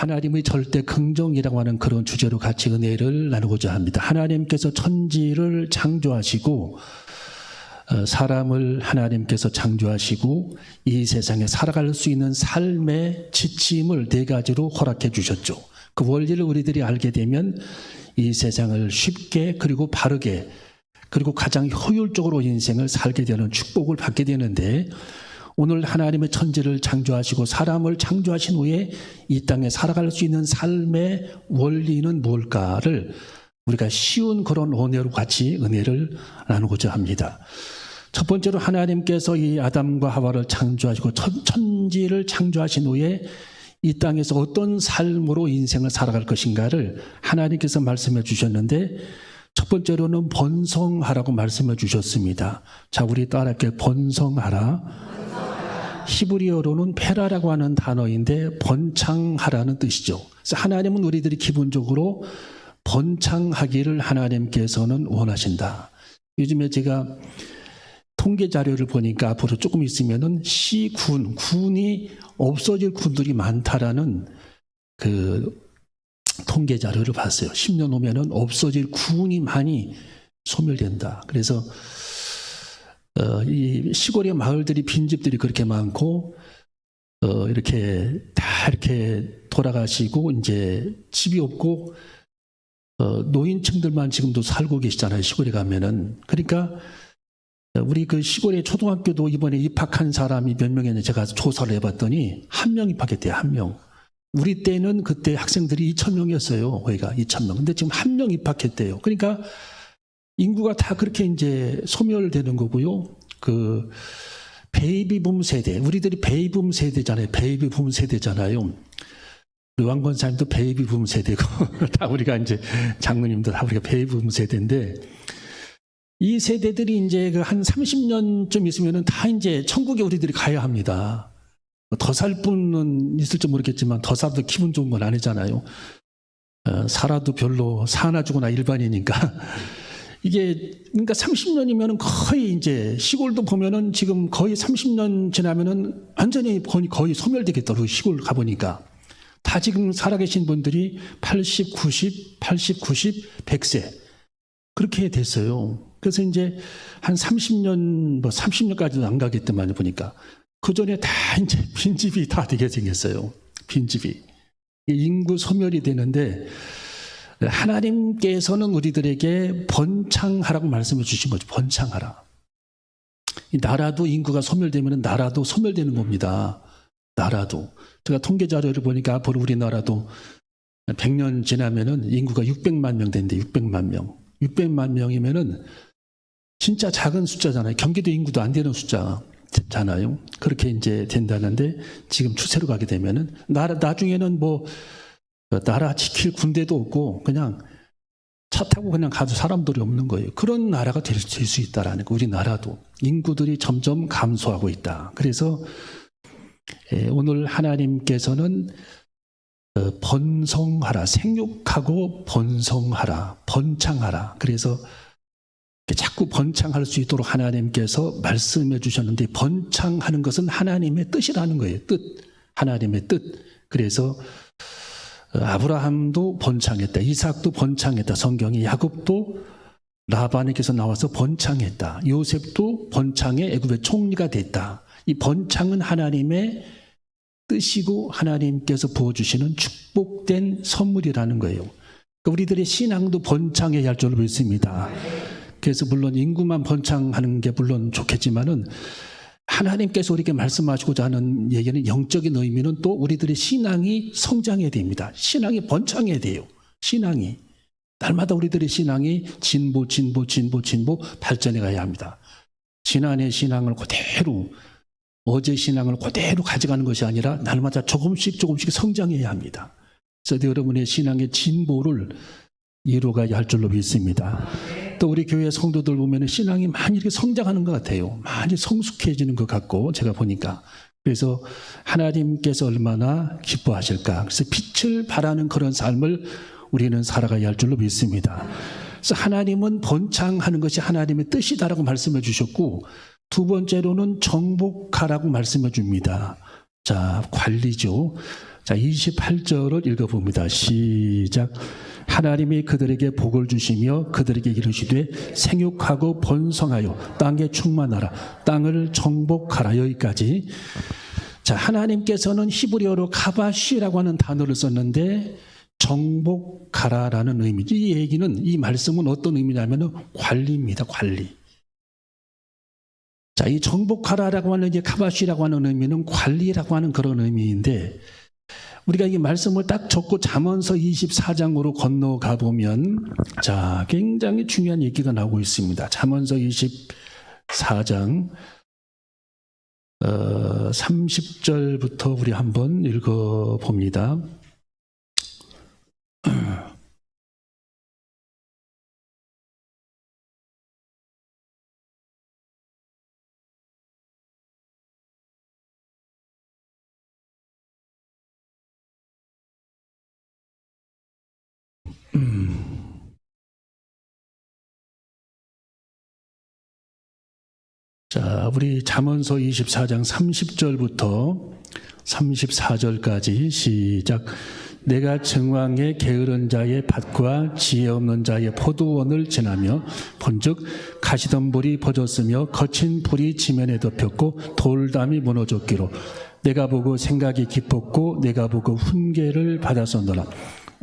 하나님의 절대 긍정이라고 하는 그런 주제로 같이 은혜를 나누고자 합니다. 하나님께서 천지를 창조하시고 어, 사람을 하나님께서 창조하시고 이 세상에 살아갈 수 있는 삶의 지침을 네 가지로 허락해 주셨죠. 그 원리를 우리들이 알게 되면 이 세상을 쉽게 그리고 바르게 그리고 가장 효율적으로 인생을 살게 되는 축복을 받게 되는데 오늘 하나님의 천지를 창조하시고 사람을 창조하신 후에 이 땅에 살아갈 수 있는 삶의 원리는 뭘까를 우리가 쉬운 그런 언어로 같이 은혜를 나누고자 합니다. 첫 번째로 하나님께서 이 아담과 하와를 창조하시고 천, 천지를 창조하신 후에 이 땅에서 어떤 삶으로 인생을 살아갈 것인가를 하나님께서 말씀해 주셨는데 첫 번째로는 번성하라고 말씀해 주셨습니다. 자, 우리 따라할게요. 번성하라. 히브리어로는 페라라고 하는 단어인데 번창하라는 뜻이죠. 그래서 하나님은 우리들이 기본적으로 번창하기를 하나님께서는 원하신다. 요즘에 제가 통계 자료를 보니까 앞으로 조금 있으면은 시군, 군이 없어질 군들이 많다라는 그 통계 자료를 봤어요. 10년 후면은 없어질 군이 많이 소멸된다. 그래서 어, 이 시골의 마을들이 빈집들이 그렇게 많고 어, 이렇게 다 이렇게 돌아가시고 이제 집이 없고 어, 노인층들만 지금도 살고 계시잖아요. 시골에 가면은 그러니까 우리 그 시골의 초등학교도 이번에 입학한 사람이 몇 명이었는지 제가 조사를 해봤더니 한 명 입학했대요. 한 명. 우리 때는 그때 학생들이 2천 명이었어요. 거기가 2천 명. 근데 지금 한 명 입학했대요. 그러니까 인구가 다 그렇게 이제 소멸되는 거고요. 그 베이비붐 세대, 우리들이 베이비붐 세대잖아요. 베이비붐 세대잖아요. 우리 왕건사님도 베이비붐 세대고 다 우리가 이제 장로님도 다 우리가 베이비붐 세대인데 이 세대들이 이제 그 한 30년쯤 있으면은 다 이제 천국에 우리들이 가야 합니다. 더 살 분은 있을지 모르겠지만 더 살도 기분 좋은 건 아니잖아요. 어, 살아도 별로 사나 죽거나 일반이니까 이게 그러니까 30년이면은 거의 이제 시골도 보면은 지금 거의 30년 지나면은 완전히 거의, 거의 소멸되겠더라고 시골 가보니까 다 지금 살아계신 분들이 80, 90, 80, 90, 100세 그렇게 됐어요. 그래서 이제 한 30년 뭐 30년까지도 안 가겠더만 보니까 그 전에 다 이제 빈집이 다 되게 생겼어요. 빈집이 인구 소멸이 되는데 하나님께서는 우리들에게 번창하라고 말씀해 주신 거죠. 번창하라. 이 나라도 인구가 소멸되면 나라도 소멸되는 겁니다. 나라도. 제가 통계 자료를 보니까 앞으로 우리나라도 100년 지나면은 인구가 600만 명 된대, 600만 명. 600만 명이면은 진짜 작은 숫자잖아요. 경기도 인구도 안 되는 숫자잖아요. 그렇게 이제 된다는데 지금 추세로 가게 되면은 나라 나중에는 뭐 나라 지킬 군대도 없고 그냥 차 타고 그냥 가도 사람들이 없는 거예요. 그런 나라가 될 수 있다라는 거. 우리나라도 인구들이 점점 감소하고 있다. 그래서 예, 오늘 하나님께서는 어, 번성하라, 생육하고 번성하라, 번창하라. 그래서 자꾸 번창할 수 있도록 하나님께서 말씀해 주셨는데 번창하는 것은 하나님의 뜻이라는 거예요. 뜻. 하나님의 뜻. 그래서 아브라함도 번창했다. 이삭도 번창했다. 성경이 야곱도 라반에게서 나와서 번창했다. 요셉도 번창의 애굽의 총리가 됐다. 이 번창은 하나님의 뜻이고 하나님께서 부어주시는 축복된 선물이라는 거예요. 그러니까 우리들의 신앙도 번창해야 할 줄로 믿습니다. 그래서 물론 인구만 번창하는 게 물론 좋겠지만은 하나님께서 우리에게 말씀하시고자 하는 얘기는 영적인 의미는 또 우리들의 신앙이 성장해야 됩니다. 신앙이 번창해야 돼요. 신앙이. 날마다 우리들의 신앙이 진보, 진보, 진보, 진보 발전해 가야 합니다. 지난해 신앙을 그대로 어제 신앙을 그대로 가져가는 것이 아니라 날마다 조금씩 조금씩 성장해야 합니다. 그래서 여러분의 신앙의 진보를 이루어가야 할 줄로 믿습니다. 또 우리 교회 성도들 보면 신앙이 많이 이렇게 성장하는 것 같아요. 많이 성숙해지는 것 같고 제가 보니까 그래서 하나님께서 얼마나 기뻐하실까. 그래서 빛을 발하는 그런 삶을 우리는 살아가야 할 줄로 믿습니다. 그래서 하나님은 번창하는 것이 하나님의 뜻이다라고 말씀해 주셨고 두 번째로는 정복하라고 말씀해 줍니다. 자, 관리죠. 자, 28절을 읽어봅니다. 시작. 하나님이 그들에게 복을 주시며 그들에게 이르시되 생육하고 번성하여 땅에 충만하라. 땅을 정복하라. 여기까지. 자, 하나님께서는 히브리어로 카바시라고 하는 단어를 썼는데 정복하라라는 의미죠. 이 얘기는 이 말씀은 어떤 의미냐면은 관리입니다. 관리. 자, 이 정복하라라고 하는 이제 카바시라고 하는 의미는 관리라고 하는 그런 의미인데 우리가 이 말씀을 딱 적고 잠언서 24장으로 건너가 보면 자, 굉장히 중요한 얘기가 나오고 있습니다. 잠언서 24장 어, 30절부터 우리 한번 읽어 봅니다. 자, 우리 잠언서 24장 30절부터 34절까지 시작. 내가 정왕의 게으른 자의 밭과 지혜 없는 자의 포도원을 지나며 본즉 가시덤불이 퍼졌으며 거친 불이 지면에 덮였고 돌담이 무너졌기로 내가 보고 생각이 깊었고 내가 보고 훈계를 받았었노라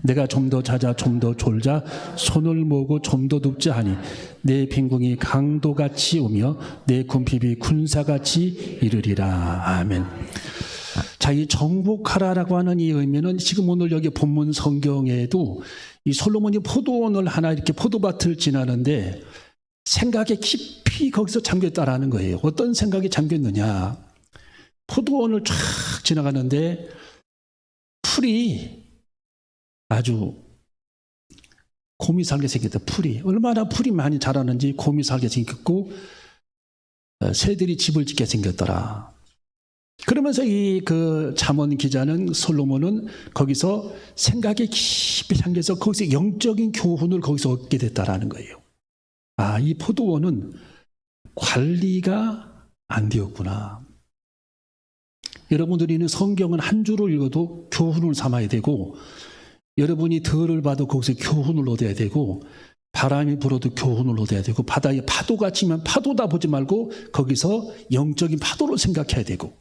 내가 좀더 찾아 좀더 졸자 손을 모으고 좀 더 눕자 하니 내 빈궁이 강도같이 오며 내 군핍이 군사같이 이르리라 아멘. 자, 이 정복하라라고 하는 이 의미는 지금 오늘 여기 본문 성경에도 이 솔로몬이 포도원을 하나 이렇게 포도밭을 지나는데 생각에 깊이 거기서 잠겼다라는 거예요. 어떤 생각이 잠겼느냐? 포도원을 쫙 지나가는데 풀이 아주 곰이 살게 생겼다. 풀이 얼마나 풀이 많이 자라는지 곰이 살게 생겼고 어, 새들이 집을 짓게 생겼더라. 그러면서 이 그 잠언 기자는 솔로몬은 거기서 생각에 깊이 잠겨서 거기서 영적인 교훈을 거기서 얻게 됐다라는 거예요. 아, 이 포도원은 관리가 안 되었구나. 여러분들이 성경은 한 줄을 읽어도 교훈을 삼아야 되고 여러분이 들을 봐도 거기서 교훈을 얻어야 되고 바람이 불어도 교훈을 얻어야 되고 바다에 파도가 치면 파도다 보지 말고 거기서 영적인 파도를 생각해야 되고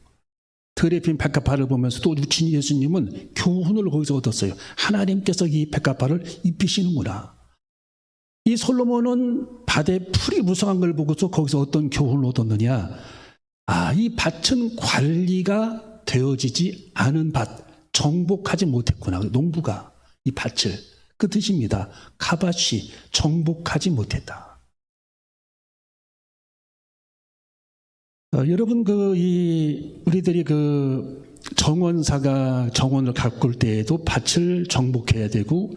들에 핀 백합화를 보면서 또 유친 예수님은 교훈을 거기서 얻었어요. 하나님께서 이 백합화를 입히시는구나. 이 솔로몬은 밭에 풀이 무성한 걸 보고서 거기서 어떤 교훈을 얻었느냐. 아, 이 밭은 관리가 되어지지 않은 밭, 정복하지 못했구나. 농부가 이 밭을. 그 뜻입니다. 카바시, 정복하지 못했다. 어, 여러분 그 이 우리들이 그 정원사가 정원을 가꿀 때에도 밭을 정복해야 되고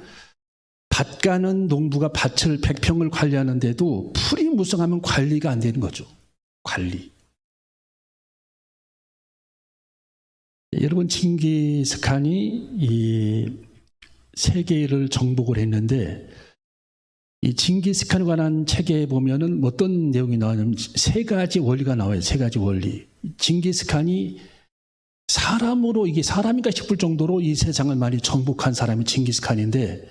밭 가는 농부가 밭을 100평을 관리하는데도 풀이 무성하면 관리가 안 되는 거죠. 관리. 여러분 징기스칸이 이 세계를 정복을 했는데 이 징기스칸에 관한 책에 보면은 어떤 내용이 나오냐면 세 가지 원리가 나와요. 세 가지 원리. 징기스칸이 사람으로 이게 사람인가 싶을 정도로 이 세상을 많이 정복한 사람이 징기스칸인데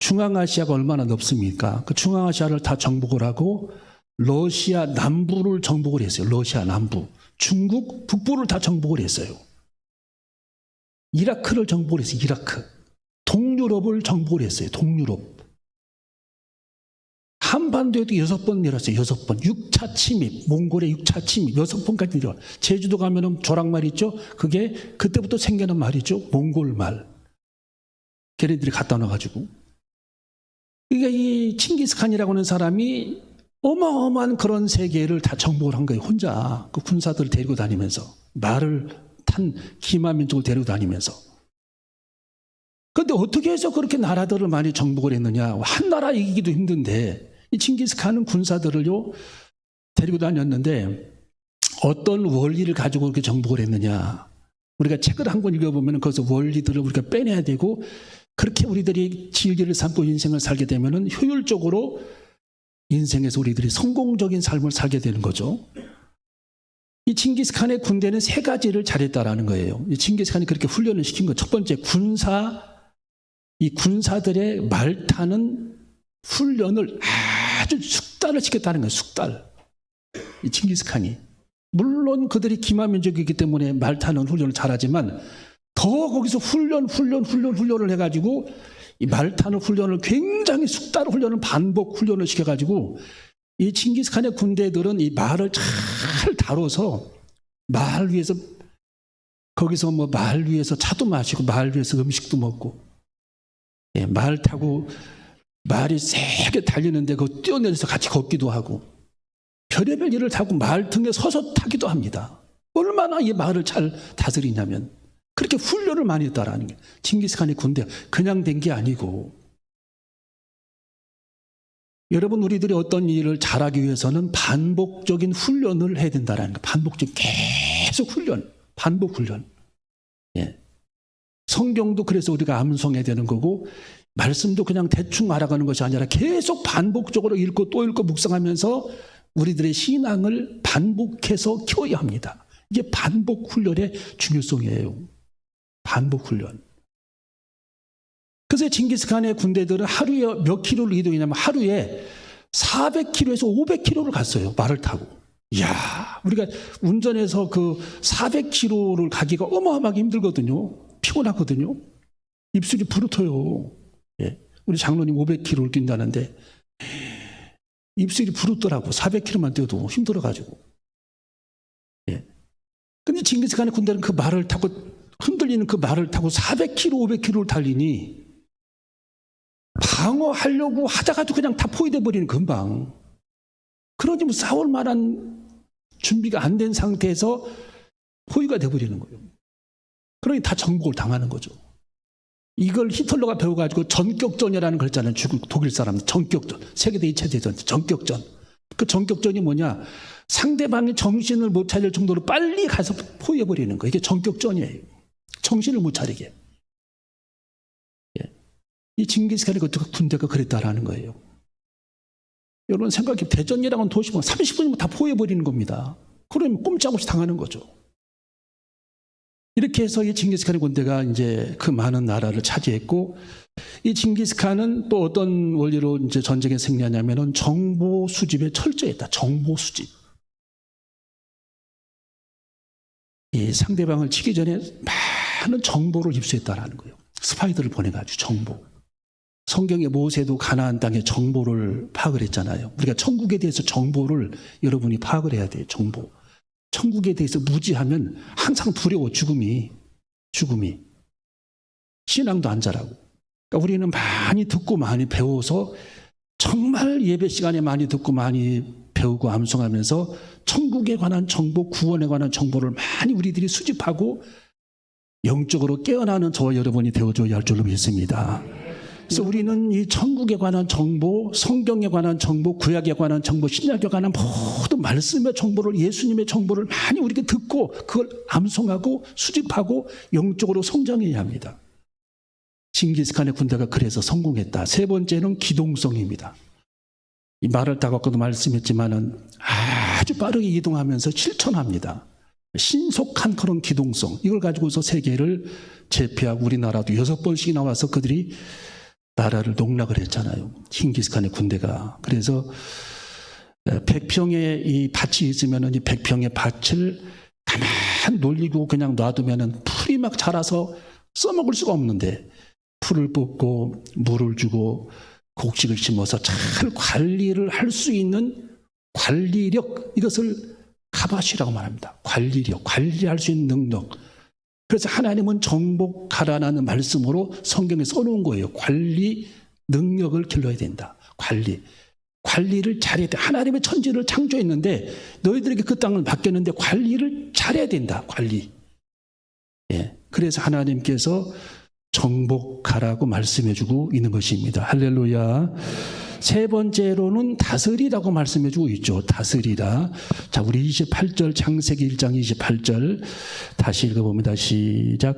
중앙아시아가 얼마나 넓습니까? 그 중앙아시아를 다 정복을 하고 러시아 남부를 정복을 했어요. 러시아 남부. 중국 북부를 다 정복을 했어요. 이라크를 정복을 했어요. 이라크. 동유럽을 정복을 했어요. 동유럽. 한반도에도 여섯 번 내렸어요. 여섯 번. 6차 침입. 몽골의 6차 침입. 여섯 번까지 내려. 제주도 가면은 조랑말 있죠? 그게 그때부터 생겨난 말이죠. 몽골 말. 걔네들이 갖다 놔가지고. 그러니까 이 칭기스칸이라고 하는 사람이 어마어마한 그런 세계를 다 정복을 한 거예요. 혼자. 그 군사들을 데리고 다니면서. 말을 탄 기마 민족을 데리고 다니면서. 그런데 어떻게 해서 그렇게 나라들을 많이 정복을 했느냐? 한 나라 이기기도 힘든데 이 칭기스칸은 군사들을요 데리고 다녔는데 어떤 원리를 가지고 그렇게 정복을 했느냐? 우리가 책을 한 권 읽어보면 거기서 원리들을 우리가 빼내야 되고 그렇게 우리들이 진리를 삼고 인생을 살게 되면은 효율적으로 인생에서 우리들이 성공적인 삶을 살게 되는 거죠. 이 칭기스칸의 군대는 세 가지를 잘했다라는 거예요. 이 칭기스칸이 그렇게 훈련을 시킨 거. 첫 번째 군사 이 군사들의 말 타는 훈련을 아주 숙달을 시켰다는 거예요. 숙달. 이 칭기스칸이 물론 그들이 기마민족이기 때문에 말 타는 훈련을 잘하지만 더 거기서 훈련, 훈련, 훈련, 훈련을 해가지고 이 말 타는 훈련을 굉장히 숙달 훈련을 반복 훈련을 시켜가지고 이 칭기스칸의 군대들은 이 말을 잘 다뤄서 말 위에서 거기서 뭐 말 위에서 차도 마시고 말 위에서 음식도 먹고 예, 말 타고 말이 세게 달리는데 그 뛰어내려서 같이 걷기도 하고 별의별 일을 타고 말 등에 서서 타기도 합니다. 얼마나 이 말을 잘 다스리냐면 그렇게 훈련을 많이 했다라는 게 칭기스칸의 군대 그냥 된 게 아니고 여러분 우리들이 어떤 일을 잘하기 위해서는 반복적인 훈련을 해야 된다라는 거 반복적 계속 훈련 반복 훈련 예. 성경도 그래서 우리가 암송해야 되는 거고 말씀도 그냥 대충 알아가는 것이 아니라 계속 반복적으로 읽고 또 읽고 묵상하면서 우리들의 신앙을 반복해서 키워야 합니다. 이게 반복 훈련의 중요성이에요. 반복 훈련. 그래서 징기스칸의 군대들은 하루에 몇 킬로를 이동했냐면 하루에 400킬로에서 500킬로를 갔어요. 말을 타고. 이야, 우리가 운전해서 그 400킬로를 가기가 어마어마하게 힘들거든요. 피곤하거든요. 입술이 부르터요. 예. 우리 장로님 500킬로를 뛴다는데 입술이 부르더라고. 400킬로만 뛰어도 힘들어가지고. 예. 근데 징기스칸의 군대는 그 말을 타고 흔들리는 그 말을 타고 400km, 500km를 달리니 방어하려고 하다가도 그냥 다 포위돼 버리는 금방. 그러니 뭐 싸울 만한 준비가 안 된 상태에서 포위가 돼 버리는 거예요. 그러니 다 정복을 당하는 거죠. 이걸 히틀러가 배워가지고 전격전이라는 걸 했잖아요. 중국 독일 사람 전격전. 세계대 2차 대전 전격전. 그 전격전이 뭐냐? 상대방이 정신을 못 차릴 정도로 빨리 가서 포위해 버리는 거. 이게 전격전이에요. 정신을 못 차리게. 예. 이 징기스칸의 그 군대가 그랬다라는 거예요. 여러분 생각해 대전이라는 도시면 30분이면 다 포위해 버리는 겁니다. 그러면 꼼짝없이 당하는 거죠. 이렇게 해서 이 징기스칸의 군대가 이제 그 많은 나라를 차지했고 이 징기스칸은 또 어떤 원리로 이제 전쟁에 승리하냐면은 정보 수집에 철저했다. 정보 수집. 이 상대방을 치기 전에 많은 정보를 입수했다라는 거예요. 스파이들을 보내가지고 정보. 성경의 모세도 가나안 땅의 정보를 파악을 했잖아요. 우리가 천국에 대해서 정보를 여러분이 파악을 해야 돼요. 정보. 천국에 대해서 무지하면 항상 두려워 죽음이 죽음이 신앙도 안 자라고. 그러니까 우리는 많이 듣고 많이 배워서 정말 예배 시간에 많이 듣고 많이 배우고 암송하면서 천국에 관한 정보, 구원에 관한 정보를 많이 우리들이 수집하고 영적으로 깨어나는 저와 여러분이 되어줘야 할 줄로 믿습니다. 그래서 우리는 이 천국에 관한 정보, 성경에 관한 정보, 구약에 관한 정보, 신약에 관한 모든 말씀의 정보를 예수님의 정보를 많이 우리가 듣고 그걸 암송하고 수집하고 영적으로 성장해야 합니다. 징기스칸의 군대가 그래서 성공했다. 세 번째는 기동성입니다. 이 말을 따갖고도 말씀했지만은 아주 빠르게 이동하면서 실천합니다. 신속한 그런 기동성. 이걸 가지고서 세계를 제패하고 우리나라도 여섯 번씩 나와서 그들이 나라를 농락을 했잖아요. 징기스칸의 군대가. 그래서 백평에 이 밭이 있으면은 이 백평의 밭을 가만 놀리고 그냥 놔두면은 풀이 막 자라서 써먹을 수가 없는데 풀을 뽑고 물을 주고 곡식을 심어서 잘 관리를 할 수 있는 관리력 이것을 가바시라고 말합니다. 관리력, 관리할 수 있는 능력. 그래서 하나님은 정복하라는 말씀으로 성경에 써놓은 거예요. 관리 능력을 길러야 된다. 관리. 관리를 잘해야 돼. 하나님의 천지를 창조했는데 너희들에게 그 땅을 맡겼는데 관리를 잘해야 된다. 관리. 예. 그래서 하나님께서 정복하라고 말씀해주고 있는 것입니다. 할렐루야. 세 번째로는 다스리라고 말씀해주고 있죠. 다스리라. 자, 우리 28절 창세기 1장 28절 다시 읽어봅니다. 시작.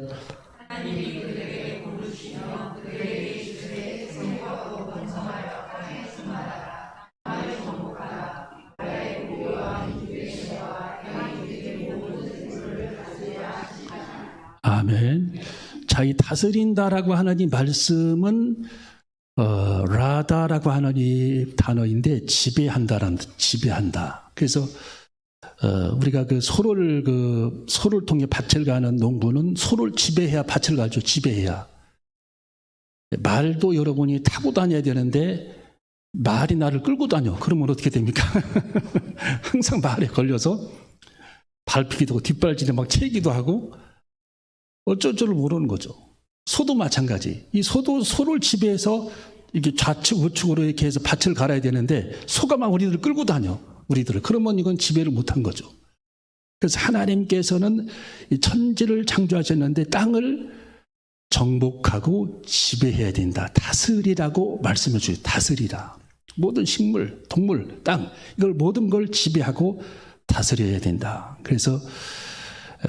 아멘. 자, 이 다스린다라고 하는 이 말씀은 어, 라다라고 하는 이 단어인데 지배한다라는 뜻, 지배한다. 그래서 어, 우리가 그 소를 그 소를 통해 밭을 가는 농부는 소를 지배해야 밭을 가죠. 지배해야. 말도 여러분이 타고 다녀야 되는데 말이 나를 끌고 다녀. 그러면 어떻게 됩니까? 항상 말에 걸려서 밟히기도 하고 뒷발질에 막 채기도 하고 어쩔 줄 모르는 거죠. 소도 마찬가지. 이 소도 소를 지배해서 이게 좌측 우측으로 이렇게 해서 밭을 갈아야 되는데 소가 막 우리들을 끌고 다녀. 우리들을. 그러면 이건 지배를 못한 거죠. 그래서 하나님께서는 이 천지를 창조하셨는데 땅을 정복하고 지배해야 된다. 다스리라고 말씀해 주세요. 다스리라. 모든 식물, 동물, 땅 이걸 모든 걸 지배하고 다스려야 된다. 그래서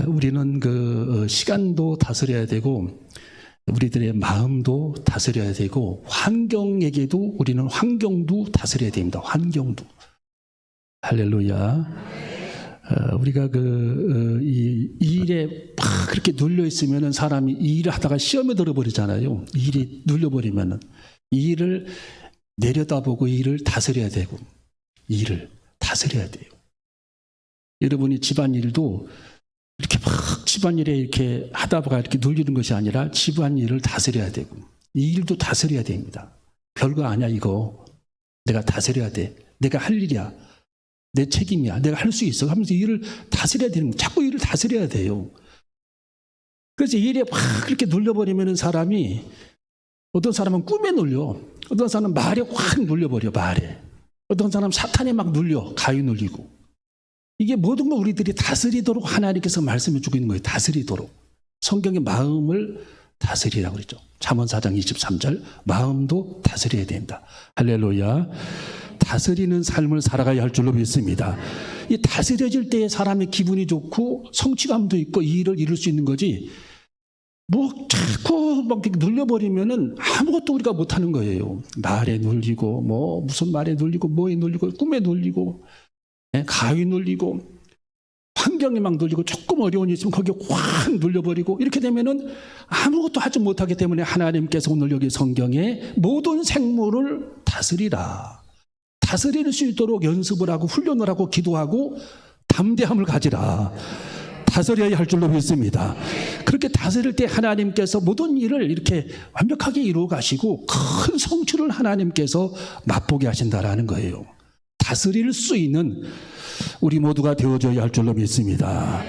우리는 그 어, 시간도 다스려야 되고 우리들의 마음도 다스려야 되고 환경에게도 우리는 환경도 다스려야 됩니다. 환경도. 할렐루야. 어, 우리가 그, 어, 이, 일에 막 그렇게 눌려 있으면은 사람이 이 일을 하다가 시험에 들어버리잖아요. 이 일이 눌려버리면은. 이 일을 내려다보고 이 일을 다스려야 되고, 이 일을 다스려야 돼요. 여러분이 집안일도 이렇게 막 집안일에 이렇게 하다가 이렇게 눌리는 것이 아니라 집안일을 다스려야 되고, 이 일도 다스려야 됩니다. 별거 아니야, 이거. 내가 다스려야 돼. 내가 할 일이야. 내 책임이야. 내가 할 수 있어. 하면서 일을 다스려야 되는, 자꾸 일을 다스려야 돼요. 그래서 일에 막 그렇게 눌려버리면 사람이 어떤 사람은 꿈에 눌려. 어떤 사람은 말에 확 눌려버려, 말에. 어떤 사람은 사탄에 막 눌려, 가위 눌리고. 이게 모든 걸 우리들이 다스리도록 하나님께서 말씀해 주고 있는 거예요. 다스리도록. 성경의 마음을 다스리라고 그랬죠. 잠언 4장 23절. 마음도 다스려야 된다. 할렐루야. 다스리는 삶을 살아가야 할 줄로 믿습니다. 이 다스려질 때 사람의 기분이 좋고 성취감도 있고 이 일을 이룰 수 있는 거지. 뭐 자꾸 막 눌려버리면은 아무것도 우리가 못하는 거예요. 말에 눌리고 뭐 무슨 말에 눌리고 뭐에 눌리고 꿈에 눌리고 예, 가위 눌리고 환경에 막 눌리고 조금 어려운 일 있으면 거기에 확 눌려버리고 이렇게 되면은 아무것도 하지 못하기 때문에 하나님께서 오늘 여기 성경에 모든 생물을 다스리라. 다스릴 수 있도록 연습을 하고 훈련을 하고 기도하고 담대함을 가지라. 다스려야 할 줄로 믿습니다. 그렇게 다스릴 때 하나님께서 모든 일을 이렇게 완벽하게 이루어 가시고 큰 성취를 하나님께서 맛보게 하신다라는 거예요. 다스릴 수 있는 우리 모두가 되어져야 할 줄로 믿습니다.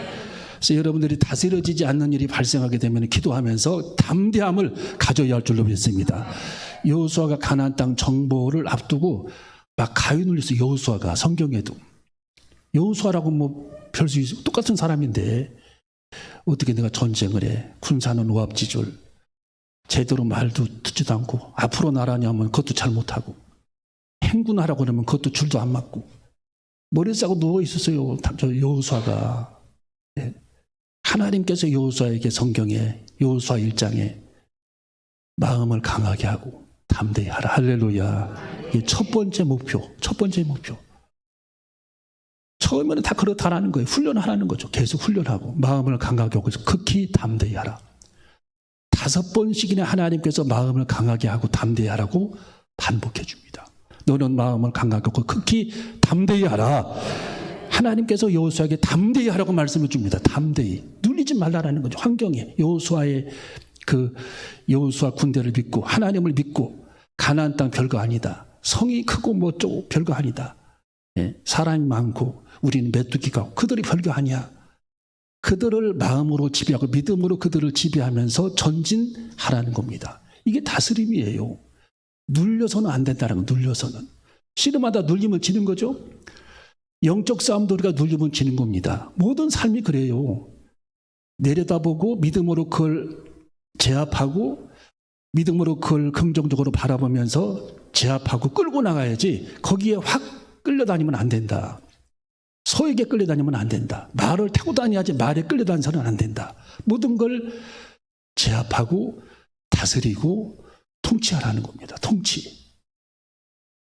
그래서 여러분들이 다스려지지 않는 일이 발생하게 되면 기도하면서 담대함을 가져야 할 줄로 믿습니다. 여호수아가 가나안 땅 정보를 앞두고 막 가위 눌렸어 여호수아가 성경에도 여호수아라고 뭐 별 수 있어 똑같은 사람인데 어떻게 내가 전쟁을 해 군사는 오합지졸 제대로 말도 듣지도 않고 앞으로 나라냐면 그것도 잘 못하고 행군하라고 그러면 그것도 줄도 안 맞고. 머리 싸고 누워 있었어요 저 여호수아가. 예. 하나님께서 여호수아에게 성경에 여호수아 1장에 마음을 강하게 하고 담대히 하라. 할렐루야. 이게 첫 번째 목표 첫 번째 목표. 처음에는 다 그렇다라는 거예요. 훈련하라는 거죠. 계속 훈련하고 마음을 강하게 하고 극히 담대히 하라. 다섯 번씩이나 하나님께서 마음을 강하게 하고 담대히 하라고 반복해 줍니다 너는 마음을 강하게 하고 극히 담대히 하라 하나님께서 여호수아에게 담대히 하라고 말씀해 줍니다 담대히 눌리지 말라라는 거죠 환경에 여호수아의 그 여호수아 군대를 믿고 하나님을 믿고 가나안 땅 별거 아니다. 성이 크고 뭐 어쩌고 별거 아니다. 예, 사람이 많고 우리는 메뚜기가 그들이 별거 아니야. 그들을 마음으로 지배하고 믿음으로 그들을 지배하면서 전진하라는 겁니다. 이게 다스림이에요. 눌려서는 안 된다는 거, 눌려서는. 씨름하다 눌리면 지는 거죠? 영적 싸움도 우리가 눌리면 지는 겁니다. 모든 삶이 그래요. 내려다보고 믿음으로 그걸 제압하고 믿음으로 그걸 긍정적으로 바라보면서 제압하고 끌고 나가야지 거기에 확 끌려다니면 안 된다. 소에게 끌려다니면 안 된다. 말을 타고 다녀야지 말에 끌려다니서는 안 된다. 모든 걸 제압하고 다스리고 통치하라는 겁니다. 통치.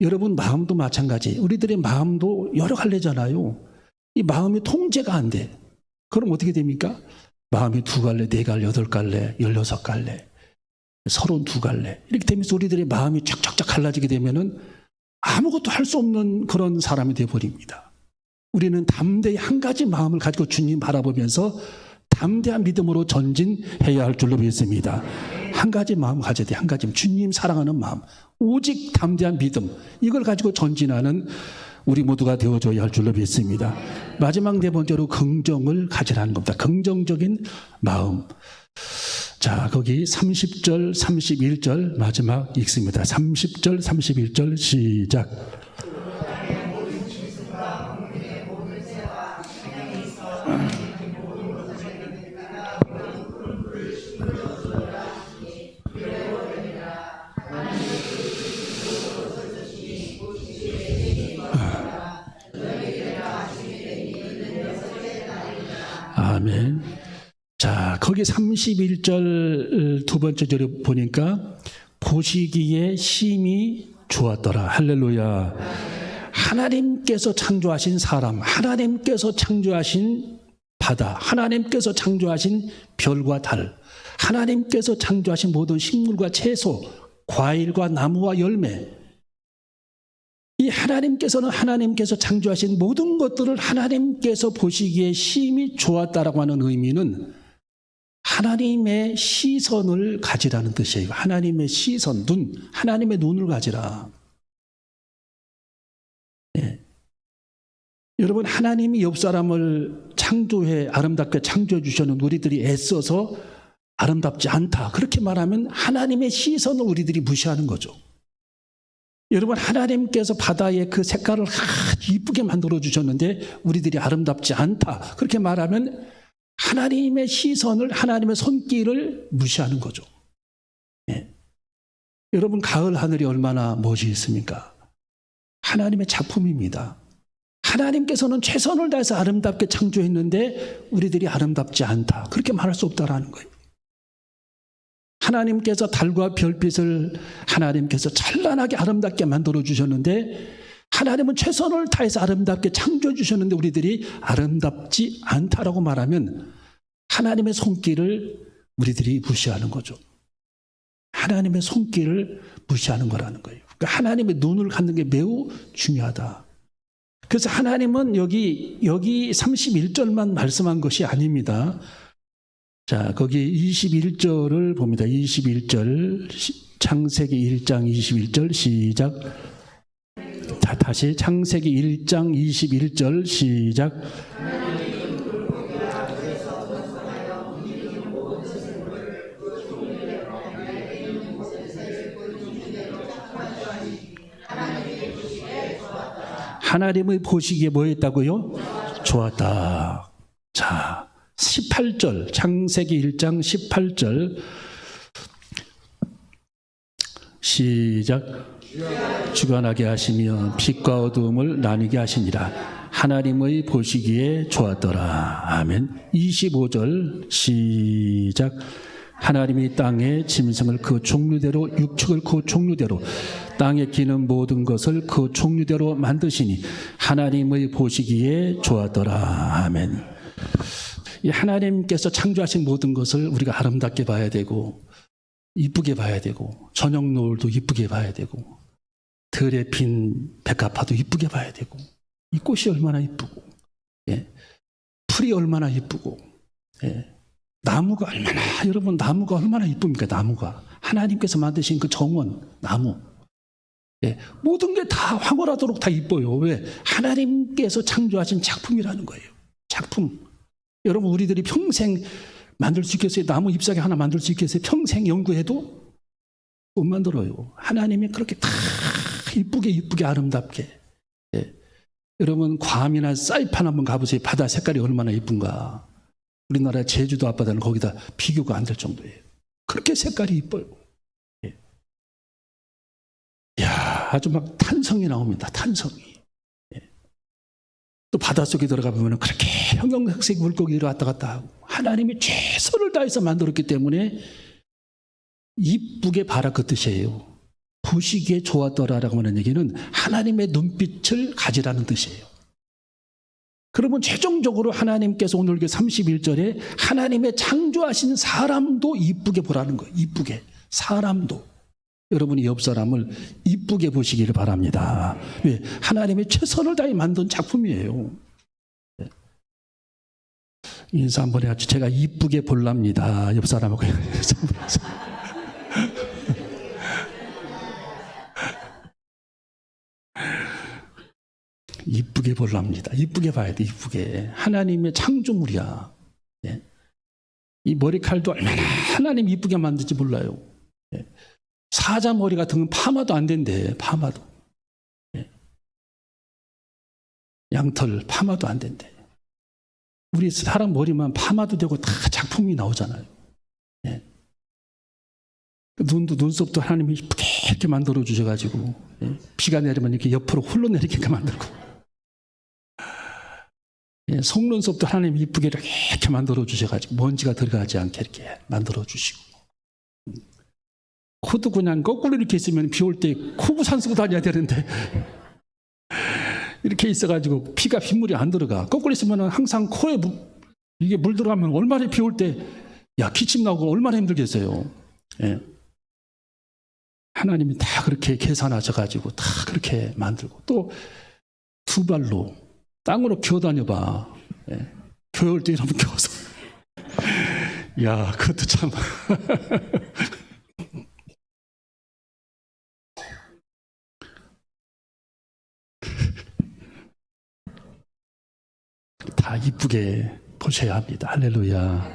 여러분 마음도 마찬가지. 우리들의 마음도 여러 갈래잖아요. 이 마음이 통제가 안 돼. 그럼 어떻게 됩니까? 마음이 두 갈래, 네 갈래, 여덟 갈래, 열여섯 갈래, 서른 두 갈래. 이렇게 되면서 우리들의 마음이 쫙쫙쫙 갈라지게 되면은 아무것도 할 수 없는 그런 사람이 되어버립니다. 우리는 담대히 한 가지 마음을 가지고 주님 바라보면서 담대한 믿음으로 전진해야 할 줄로 믿습니다. 한 가지 마음 가져야 돼. 한 가지 주님 사랑하는 마음. 오직 담대한 믿음. 이걸 가지고 전진하는 우리 모두가 되어줘야 할 줄로 믿습니다. 마지막 네 번째로 긍정을 가지라는 겁니다. 긍정적인 마음. 자, 거기 30절, 31절 마지막 읽습니다. 30절, 31절 시작. 자, 거기 31절 두 번째 절에 보니까 보시기에 심히 좋았더라. 할렐루야. 하나님께서 창조하신 사람, 하나님께서 창조하신 바다, 하나님께서 창조하신 별과 달, 하나님께서 창조하신 모든 식물과 채소, 과일과 나무와 열매, 이 하나님께서는 하나님께서 창조하신 모든 것들을 하나님께서 보시기에 심히 좋았다라고 하는 의미는 하나님의 시선을 가지라는 뜻이에요. 하나님의 시선, 눈, 하나님의 눈을 가지라. 예. 여러분, 하나님이 옆 사람을 창조해 아름답게 창조해 주셨는 우리들이 애써서 아름답지 않다. 그렇게 말하면 하나님의 시선을 우리들이 무시하는 거죠. 여러분 하나님께서 바다의 그 색깔을 이쁘게 만들어 주셨는데 우리들이 아름답지 않다. 그렇게 말하면 하나님의 시선을 하나님의 손길을 무시하는 거죠. 예. 여러분 가을 하늘이 얼마나 멋이 있습니까? 하나님의 작품입니다. 하나님께서는 최선을 다해서 아름답게 창조했는데 우리들이 아름답지 않다. 그렇게 말할 수 없다라는 거예요. 하나님께서 달과 별빛을 하나님께서 찬란하게 아름답게 만들어 주셨는데 하나님은 최선을 다해서 아름답게 창조해 주셨는데 우리들이 아름답지 않다라고 말하면 하나님의 손길을 우리들이 무시하는 거죠. 하나님의 손길을 무시하는 거라는 거예요. 그러니까 하나님의 눈을 갖는 게 매우 중요하다. 그래서 하나님은 여기 여기 31절만 말씀한 것이 아닙니다. 자, 거기 21절을 봅니다. 21절 창세기 1장 21절 시작. 자, 다시 창세기 1장 21절 시작. 하나님의 보시기에 뭐였다고요? 좋았다. 자, 18절, 창세기 1장 18절. 시작. 주관하게 하시며 빛과 어두움을 나뉘게 하시니라. 하나님의 보시기에 좋았더라. 아멘. 25절 시작. 하나님이 땅의 짐승을 그 종류대로 육축을 그 종류대로 땅에 기는 모든 것을 그 종류대로 만드시니 하나님의 보시기에 좋았더라. 아멘. 이 하나님께서 창조하신 모든 것을 우리가 아름답게 봐야 되고 이쁘게 봐야 되고 저녁 노을도 이쁘게 봐야 되고 들에 핀 백합화도 이쁘게 봐야 되고 이 꽃이 얼마나 이쁘고 예. 풀이 얼마나 이쁘고 예. 나무가 얼마나 여러분 나무가 얼마나 이쁩니까 나무가 하나님께서 만드신 그 정원 나무 예. 모든 게 다 황홀하도록 다 이뻐요 왜 하나님께서 창조하신 작품이라는 거예요 작품 여러분 우리들이 평생 만들 수 있겠어요? 나무 잎사귀 하나 만들 수 있겠어요? 평생 연구해도 못 만들어요. 하나님이 그렇게 다 이쁘게 이쁘게 아름답게. 예. 여러분 괌이나 사이판 한번 가보세요. 바다 색깔이 얼마나 이쁜가. 우리나라 제주도 앞바다는 거기다 비교가 안 될 정도예요. 그렇게 색깔이 이뻐요. 예. 야 아주 막 탄성이 나옵니다. 탄성이. 또 바닷속에 들어가 보면 그렇게 형형색색 물고기들이 왔다 갔다 하고 하나님이 최선을 다해서 만들었기 때문에 이쁘게 봐라 그 뜻이에요. 보시기에 좋았더라라고 하는 얘기는 하나님의 눈빛을 가지라는 뜻이에요. 그러면 최종적으로 하나님께서 오늘 그 31절에 하나님의 창조하신 사람도 이쁘게 보라는 거예요. 이쁘게. 사람도. 여러분이 옆 사람을 이쁘게 보시기를 바랍니다. 왜? 하나님의 최선을 다해 만든 작품이에요. 네. 인사 한번 해야지. 제가 이쁘게 볼랍니다. 옆 사람하고. 이쁘게 볼랍니다. 이쁘게 봐야 돼, 이쁘게. 하나님의 창조물이야. 예. 이 머리칼도 얼마나 하나님 이쁘게 만든지 몰라요. 예. 사자 머리 같은 건 파마도 안 된대, 파마도. 예. 양털 파마도 안 된대. 우리 사람 머리만 파마도 되고 다 작품이 나오잖아요. 예. 눈도 눈썹도 하나님이 이렇게 만들어 주셔가지고 예. 비가 내리면 이렇게 옆으로 흘러내리게 만들고 예, 속눈썹도 하나님이 이쁘게 이렇게 만들어 주셔가지고 먼지가 들어가지 않게 이렇게 만들어 주시고 음. 코도 그냥 거꾸로 이렇게 있으면 비 올 때 코부산 쓰고 다녀야 되는데 이렇게 있어가지고 피가 빗물이 안 들어가 거꾸로 있으면 항상 코에 물, 이게 물 들어가면 얼마나 비 올 때 야 기침 나오고 얼마나 힘들겠어요 예. 하나님이 다 그렇게 계산하셔가지고 다 그렇게 만들고 또 두 발로 땅으로 기어 다녀봐. 예. 교열 때 이러면 겨워서. 야, 그것도 참. 다 이쁘게 보셔야 합니다. 할렐루야.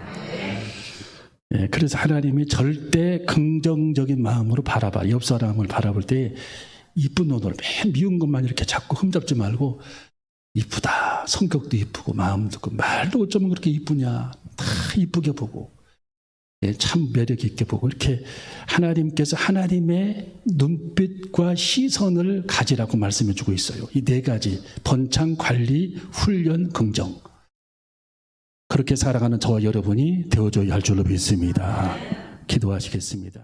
예, 그래서 하나님이 절대 긍정적인 마음으로 바라봐. 옆 사람을 바라볼 때 이쁜 눈으로 맨 미운 것만 이렇게 자꾸 흠잡지 말고 이쁘다. 성격도 이쁘고 마음도 있고 말도 어쩌면 그렇게 이쁘냐. 다 이쁘게 보고 예, 참 매력 있게 보고 이렇게 하나님께서 하나님의 눈빛과 시선을 가지라고 말씀해 주고 있어요. 이 네 가지 번창 관리 훈련 긍정 그렇게 살아가는 저와 여러분이 되어줘야 할 줄로 믿습니다. 기도하시겠습니다.